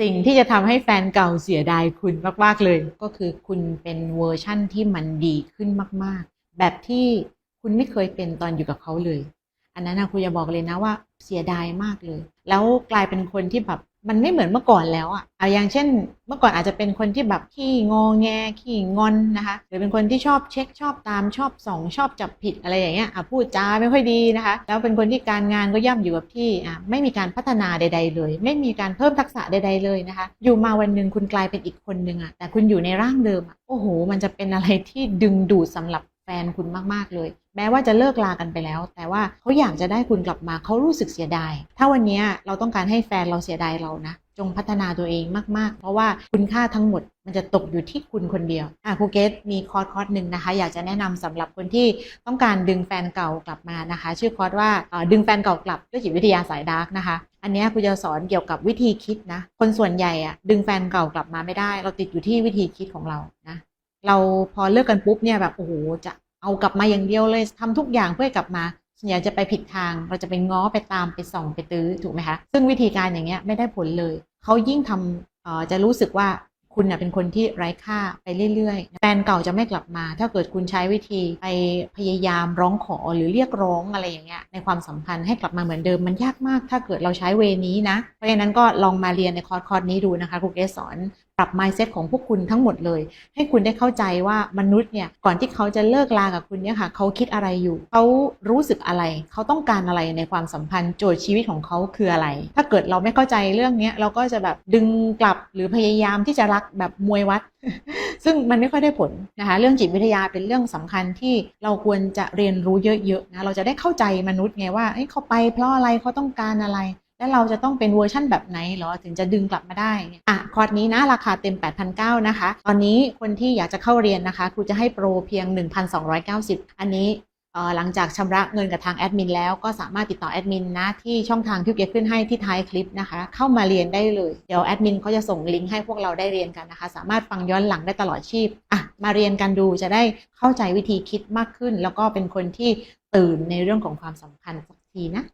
สิ่งที่จะทำให้แฟนเก่าเสียดายคุณมาก ๆ เลย ก็คือคุณเป็นเวอร์ชั่นที่มันดีขึ้นมาก ๆ แบบที่คุณไม่เคยเป็นตอนอยู่กับเขาเลย อันนั้นนะคุณจะบอกเลยนะว่าเสียดายมากเลย แล้วกลายเป็นคนที่แบบ มันไม่เหมือนเมื่อก่อนแล้วอะเอาอย่างเช่น เมื่อก่อนอาจจะเป็นคนที่แบบขี้งอแงขี้งอนนะคะ หรือเป็นคนที่ชอบเช็คชอบตามชอบส่องชอบจับผิดอะไรอย่างเงี้ยอะพูดจาไม่ค่อยดีนะคะ แล้วเป็นคนที่การงานก็ย่ำอยู่กับที่อะไม่มีการพัฒนาใด ๆ เลย ไม่มีการเพิ่มทักษะใด ๆ เลยนะคะ อยู่มาวันหนึ่งคุณกลายเป็นอีกคนหนึ่งอะแต่คุณอยู่ในร่างเดิมอะโอ้โห มันจะเป็นอะไรที่ดึงดูดสำหรับแฟนคุณมากๆเลย แม้ว่าจะเลิกลากันไปแล้ว แต่ว่าเขาอยากจะได้คุณกลับมาเขารู้สึกเสียดาย ถ้าวันนี้เราต้องการให้แฟนเราเสียดายเรานะ จงพัฒนาตัวเองมากๆ เพราะว่าคุณค่าทั้งหมดมันจะตกอยู่ที่คุณคนเดียว อะครูเกตมีคอร์สคอร์สหนึ่งนะคะ อยากจะแนะนำสำหรับคนที่ต้องการดึงแฟนเก่ากลับมานะคะ ชื่อคอร์สว่าดึงแฟนเก่ากลับด้วยจิตวิทยาสายดาร์กนะคะอันนี้ครูจะสอนเกี่ยวกับวิธีคิดนะ คนส่วนใหญ่อะดึงแฟนเก่ากลับมาไม่ได้ เราติดอยู่ที่วิธีคิดของเรานะเราพอเลิกกันปุ๊บเนี่ยแบบโอ้โหจะ เอากลับมาอย่างเดียวเลยทำทุกอย่างเพื่อกลับมาส่วนใหญ่จะไปผิดทางเราจะไปง้อไปตามไปส่องไปตื้อถูกไหมคะซึ่งวิธีการอย่างเงี้ยไม่ได้ผลเลยเขายิ่งทำเอ่อจะรู้สึกว่าคุณเน่ยเป็นคนที่ไร้ค่าไปเรื่อยๆ แฟนเก่าจะไม่กลับมา ถ้าเกิดคุณใช้วิธีไปพยายามร้องขอหรือเรียกร้องอะไรอย่างเงี้ยในความสัมพันธ์ให้กลับมาเหมือนเดิมมันยากมาก ถ้าเกิดเราใช้เวนี้นะ เพราะฉะนั้นก็ลองมาเรียนในคอร์สคอร์สนี้ดูนะคะครูเกสสอน ปรับ mindset ของพวกคุณทั้งหมดเลย ให้คุณได้เข้าใจว่ามนุษย์เนี่ยก่อนที่เขาจะเลิกลากับคุณเนี่ยค่ะเขาคิดอะไรอยู่ เขารู้สึกอะไร เขาต้องการอะไรในความสัมพันธ์โจทย์ชีวิตของเขาคืออะไร ถ้าเกิดเราไม่เข้าใจเรื่องนี้เราก็จะแบบดึงกลับหรือพยายามที่จะรักแบบมวยวัด ซึ่งมันไม่ค่อยได้ผลนะคะเรื่องจิตวิทยาเป็นเรื่องสำคัญที่เราควรจะเรียนรู้เยอะๆนะเราจะได้เข้าใจมนุษย์ไงว่าเเขาไปเพราะอะไรเขาต้องการอะไร แล้วเราจะต้องเป็นเวอร์ชั่นแบบไหนเหรอถึงจะดึงกลับมาได้เนี่ยอะคอร์สนี้นะราคาเต็ม 8,900นะคะ ตอนนี้คนที่อยากจะเข้าเรียนนะคะครูจะให้โปรเพียง 1,290 อันนี้หลังจากชำระเงินกับทางแอดมินแล้วก็สามารถติดต่อแอดมินนะ ที่ช่องทางที่เก็บขึ้นให้ที่ท้ายคลิปนะคะ เข้ามาเรียนได้เลย เดี๋ยวแอดมินเขาจะส่งลิงก์ให้พวกเราได้เรียนกันนะคะ สามารถฟังย้อนหลังได้ตลอดชีพอะมาเรียนกันดูจะได้เข้าใจวิธีคิดมากขึ้น แล้วก็เป็นคนที่ตื่นในเรื่องของความสัมพันธ์สักทีนะ